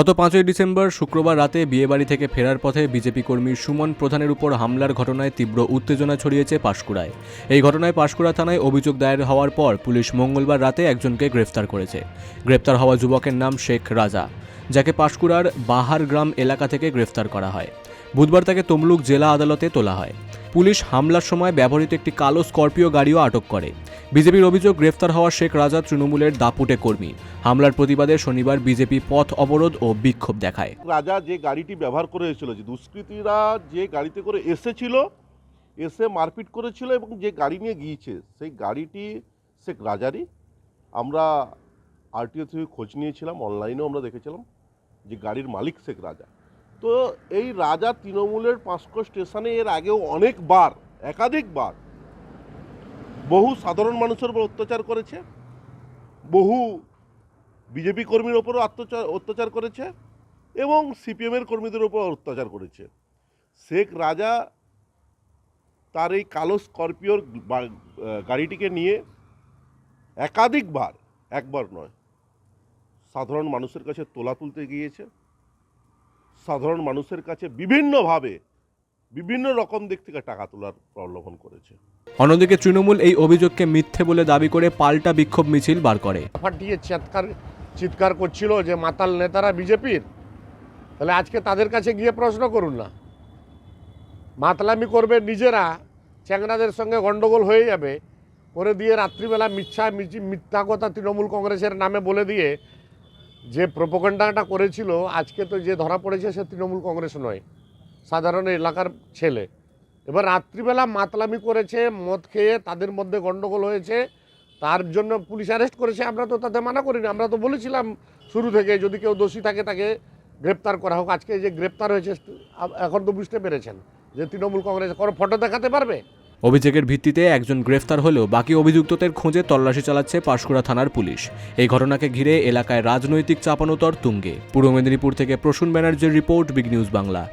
গত পাঁচই ডিসেম্বর শুক্রবার রাতে বিয়েবাড়ি থেকে ফেরার পথে বিজেপি কর্মী সুমন প্রধানের উপর হামলার ঘটনায় তীব্র উত্তেজনা ছড়িয়েছে পাঁশকুড়ায়। এই ঘটনায় পাঁশকুড়া থানায় অভিযোগ দায়ের হওয়ার পর পুলিশ মঙ্গলবার রাতে একজনকে গ্রেফতার করেছে। গ্রেফতার হওয়া যুবকের নাম শেখ রাজা, যাকে পাঁশকুড়ার বাহার গ্রাম এলাকা থেকে গ্রেফতার করা হয়। বুধবার তাকে তমলুক জেলা আদালতে তোলা হয়। পুলিশ হামলার সময় ব্যবহৃত একটি কালো স্করপিও গাড়িও আটক করে। বিজেপির অভিযোগ গ্রেফতার হওয়া শেখ রাজা তৃণমূলের দাপুটে কর্মী। হামলার প্রতিবাদে শনিবার বিজেপি পথ অবরোধ ও বিক্ষোভ দেখায়। রাজা যে গাড়িটি ব্যবহার করে এসেছিল, যে দুষ্কৃতীরা যে গাড়িতে করে এসেছিল, এসে মারপিট করেছিল এবং যে গাড়ি নিয়ে গিয়েছে, সেই গাড়িটি শেখ রাজারই। আমরা আরটিও থেকে খোঁজ নিয়েছিলাম, অনলাইনেও আমরা দেখেছিলাম যে গাড়ির মালিক শেখ রাজা। তো এই রাজা তৃণমূলের পাঁচকো স্টেশনে এর আগেও অনেকবার, একাধিকবার বহু সাধারণ মানুষের উপর অত্যাচার করেছে, বহু বিজেপি কর্মীর ওপরও অত্যাচার অত্যাচার করেছে এবং সিপিএমের কর্মীদের ওপর অত্যাচার করেছে। শেখ রাজা তার এই কালো স্করপিওর গাড়িটিকে নিয়ে একাধিকবার, একবার নয়, সাধারণ মানুষের কাছে তোলা তুলতে গিয়েছে। সাধারণ মানুষের কাছে বিভিন্নভাবে বিভিন্ন রকম দিক থেকে টাকা তোলার প্রলোভন করেছে। অন্যদিকে তৃণমূল এই অভিযোগকে মিথ্যে বলে দাবি করে পাল্টা বিক্ষোভ মিছিল বার করে। ফাটিয়ে চিৎকার চিৎকার করছিল যে মাতাল নেতারা বিজেপির। তাহলে আজকে তাদের কাছে গিয়ে প্রশ্ন করুন না। মাতলামি করবে নিজেরা চ্যাংরাদের সঙ্গে গন্ডগোল হয়ে যাবে করে দিয়ে রাত্রিবেলা মিথ্যা মিছি- মিথ্যা কথা তৃণমূল কংগ্রেসের নামে বলে দিয়ে যে প্রোপোকান্ডাটা করেছিল, আজকে তো যে ধরা পড়েছে সে তৃণমূল কংগ্রেস নয়, সাধারণ এলাকার ছেলে। এবার রাত্রিবেলা মাতলামি করেছে, মদ খেয়ে তাদের মধ্যে গণ্ডগোল হয়েছে, তার জন্য পুলিশ অ্যারেস্ট করেছে, আমরা তো তাতে মানা করিনি, আমরা তো বলেছিলাম শুরু থেকে, যদি কেউ দোষী থাকে তাকে গ্রেপ্তার করা হোক। আজকে যে গ্রেপ্তার হয়েছে এখন তো বুঝতে পেরেছেন যে তৃণমূল কংগ্রেস কোনো ফটো দেখাতে পারবে? অভিযোগের ভিত্তিতে একজন গ্রেফতার হলেও বাকি অভিযুক্তদের খোঁজে তল্লাশি চালাচ্ছে পাঁশকুড়া থানার পুলিশ। এই ঘটনাকে ঘিরে এলাকায় রাজনৈতিক চাপানোতর তুঙ্গে। পূর্ব মেদিনীপুর থেকে প্রসূন ব্যানার্জির রিপোর্ট, বিগ নিউজ বাংলা।